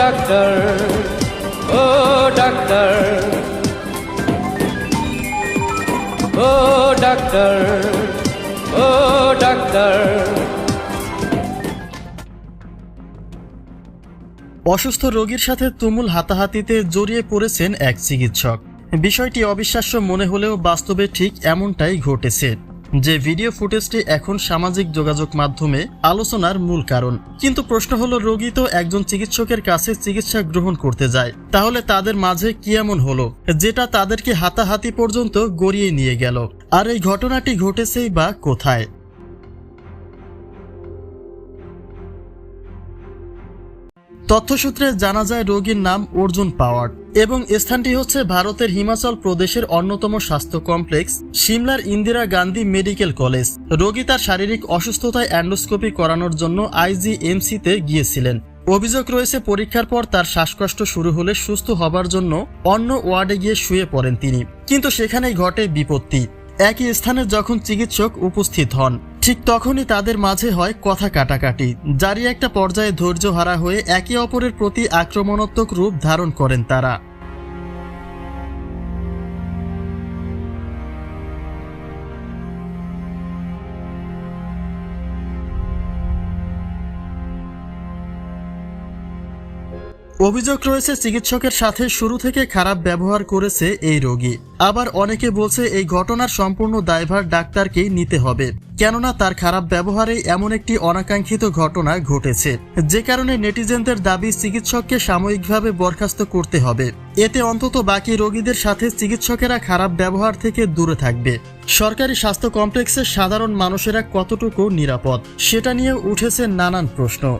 Doctor ও doctor ও doctor ও ডাক্তার অসুস্থ রোগীর সাথে তুমুল হাতাহাতিতে জড়িয়ে পড়েছেন এক চিকিৎসক। বিষয়টি অবিশ্বাস্য মনে হলেও বাস্তবে ঠিক এমনটাই ঘটেছে। যে ভিডিও ফুটেজটি এখন সামাজিক যোগাযোগ মাধ্যমে আলোচনার মূল কারণ। কিন্তু প্রশ্ন হলো, রোগী তো একজন চিকিৎসকের কাছে চিকিৎসা গ্রহণ করতে যায়। তাহলে তাদের মাঝে কি এমন হলো? যেটা তাদেরকে হাতাহাতি পর্যন্ত গড়িয়ে নিয়ে গেল। আর এই ঘটনাটি ঘটেছেই বা কোথায়? তথ্যসূত্রে জানা যায়, রোগীর নাম অর্জুন পাওয়ার এবং স্থানটি হচ্ছে ভারতের হিমাচল প্রদেশের অন্যতম স্বাস্থ্য কমপ্লেক্স, সিমলার ইন্দিরা গান্ধী মেডিকেল কলেজ। রোগী তার শারীরিক অসুস্থতায় অ্যান্ডোস্কোপি করানোর জন্য আইজিএমসিতে গিয়েছিলেন। অভিযোগ রয়েছে, পরীক্ষার পর তার শ্বাসকষ্ট শুরু হলে সুস্থ হবার জন্য অন্য ওয়ার্ডে গিয়ে শুয়ে পড়েন তিনি। কিন্তু সেখানেই ঘটে বিপত্তি। একই স্থানে যখন চিকিৎসক উপস্থিত হন ঠিক তখনই তাদের মাঝে হয় কথা কাটাকাটি। জারি একটা পর্যায়ে ধৈর্য হারা হয়ে একে অপরের প্রতি আক্রমণাত্মক রূপ ধারণ করেন তারা। অভিযোগ রয়েছে চিকিৎসকের সাথে শুরু থেকে খারাপ ব্যবহার করেছে এই রোগী। আবার অনেকে বলছে এই ঘটনার সম্পূর্ণ দায়ভার ডাক্তারকেই নিতে হবে। কেননা তার খারাপ ব্যবহারে এমন একটি অনাকাঙ্ক্ষিত ঘটনা ঘটেছে। যে কারণে নেটিজেনদের দাবি চিকিৎসককে সাময়িকভাবে বরখাস্ত করতে হবে। এতে অন্তত বাকি রোগীদের সাথে চিকিৎসকেরা খারাপ ব্যবহার থেকে দূরে থাকবে। সরকারি স্বাস্থ্য কমপ্লেক্সে সাধারণ মানুষেরা কতটুকু নিরাপদ, সেটা নিয়ে উঠেছে নানান প্রশ্ন।